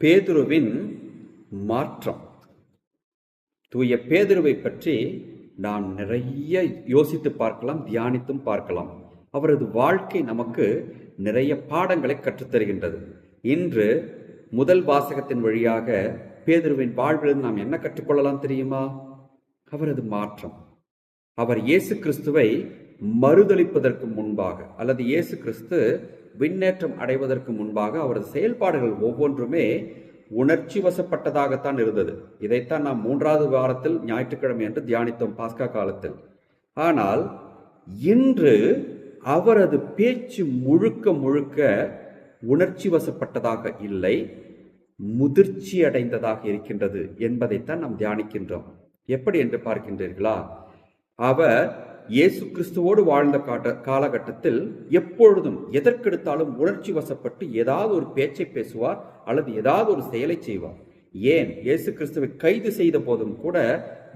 பேதுருவின் மாற்றம். தூய பேதுருவை பற்றி நாம் நிறைய யோசித்து பார்க்கலாம் தியானித்தும் பார்க்கலாம். அவரது வாழ்க்கை நமக்கு நிறைய பாடங்களை கற்றுத்தருகின்றது. இன்று முதல் வாசகத்தின் வழியாக பேதுருவின் வாழ்விலிருந்து நாம் என்ன கற்றுக்கொள்ளலாம் தெரியுமா? அவரது மாற்றம். அவர் இயேசு கிறிஸ்துவை மறுதளிப்பதற்கு முன்பாக அல்லது இயேசு கிறிஸ்து விண்ணேற்றம் அடைவதற்கு முன்பாக அவரது செயல்பாடுகள் ஒவ்வொன்றுமே உணர்ச்சி வசப்பட்டதாகத்தான் இருந்தது. இதைத்தான் நாம் மூன்றாவது வாரத்தில் ஞாயிற்றுக்கிழமை என்று தியானித்தோம் பாஸ்கா காலத்தில். ஆனால் இன்று அவரது பேச்சு முழுக்க முழுக்க உணர்ச்சி வசப்பட்டதாக இல்லை முதிர்ச்சி அடைந்ததாக இருக்கின்றது என்பதைத்தான் நாம் தியானிக்கின்றோம். எப்படி என்று பார்க்கின்றீர்களா? அவர் இயேசு கிறிஸ்துவோடு வாழ்ந்த காட்ட காலகட்டத்தில் எப்பொழுதும் எதற்கெடுத்தாலும் உணர்ச்சி வசப்பட்டு ஏதாவது ஒரு பேச்சை பேசுவார் அல்லது ஏதாவது ஒரு செயலை செய்வார். ஏன்? இயேசு கிறிஸ்துவை கைது செய்த போதும் கூட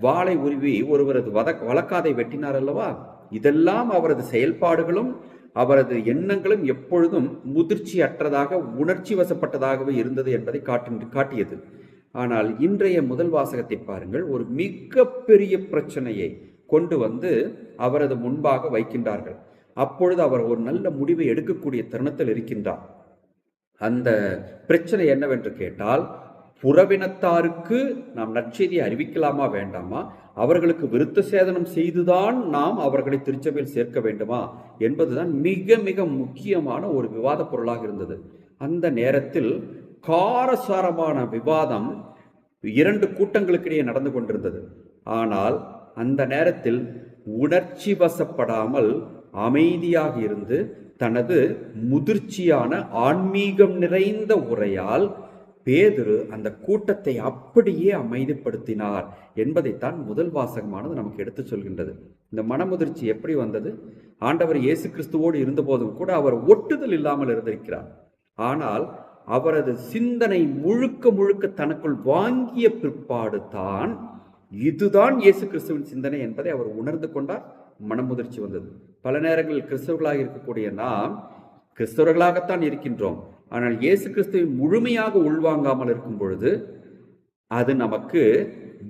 வாளை உருவி ஒருவரது வத வழக்காதை வெட்டினார் அல்லவா? இதெல்லாம் அவரது செயல்பாடுகளும் அவரது எண்ணங்களும் எப்பொழுதும் முதிர்ச்சி அற்றதாக உணர்ச்சி வசப்பட்டதாகவே இருந்தது என்பதை காட்டு காட்டியது. ஆனால் இன்றைய முதல் வாசகத்தை பாருங்கள். ஒரு மிக பெரிய பிரச்சனையை கொண்டு வந்து அவரது முன்பாக வைக்கின்றார்கள். அப்பொழுது அவர் ஒரு நல்ல முடிவை எடுக்கக்கூடிய தருணத்தில் இருக்கின்றார். அந்த பிரச்சனை என்னவென்று கேட்டால் புறவினத்தாருக்கு நாம் நற்செய்தியை அறிவிக்கலாமா வேண்டாமா? அவர்களுக்கு விருத்த சேதனம் செய்துதான் நாம் அவர்களை திருச்சபையில் சேர்க்க வேண்டுமா? என்பதுதான் மிக மிக முக்கியமான ஒரு விவாத பொருளாக இருந்தது. அந்த நேரத்தில் காரசாரமான விவாதம் இரண்டு கூட்டங்களுக்கிடையே நடந்து கொண்டிருந்தது. ஆனால் அந்த நேரத்தில் உணர்ச்சி வசப்படாமல் அமைதியாக இருந்து தனது முதிர்ச்சியான ஆன்மீகம் நிறைந்த உரையால் பேதுரு அந்த கூட்டத்தை அப்படியே அமைதிப்படுத்தினார் என்பதைத்தான் முதல் வாசகமானது நமக்கு எடுத்து சொல்கின்றது. இந்த மனமுதிர்ச்சி எப்படி வந்தது? ஆண்டவர் இயேசு கிறிஸ்துவோடு இருந்தபோதும் கூட அவர் ஒட்டுதல் இல்லாமல் இருந்திருக்கிறார். ஆனால் அவரது சிந்தனை முழுக்க முழுக்க தனக்குள் வாங்கிய பிற்பாடு தான் இதுதான் இயேசு கிறிஸ்துவின் சிந்தனை என்பதை அவர் உணர்ந்து கொண்டார். மனமுதிர்ச்சி வந்தது. பல நேரங்களில் கிறிஸ்தவர்களாக இருக்கக்கூடிய நாம் கிறிஸ்தவர்களாகத்தான் இருக்கின்றோம். ஆனால் இயேசு கிறிஸ்துவை முழுமையாக உள்வாங்காமல் இருக்கும் பொழுது அது நமக்கு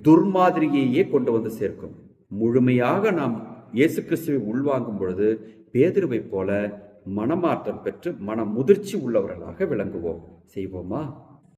துர்மாதிரியையே கொண்டு வந்து சேர்க்கும். முழுமையாக நாம் இயேசு கிறிஸ்துவை உள்வாங்கும் பொழுது பேதிருவை போல மனமாற்றம் பெற்று மன முதிர்ச்சி உள்ளவர்களாக விளங்குவோம். செய்வோமா?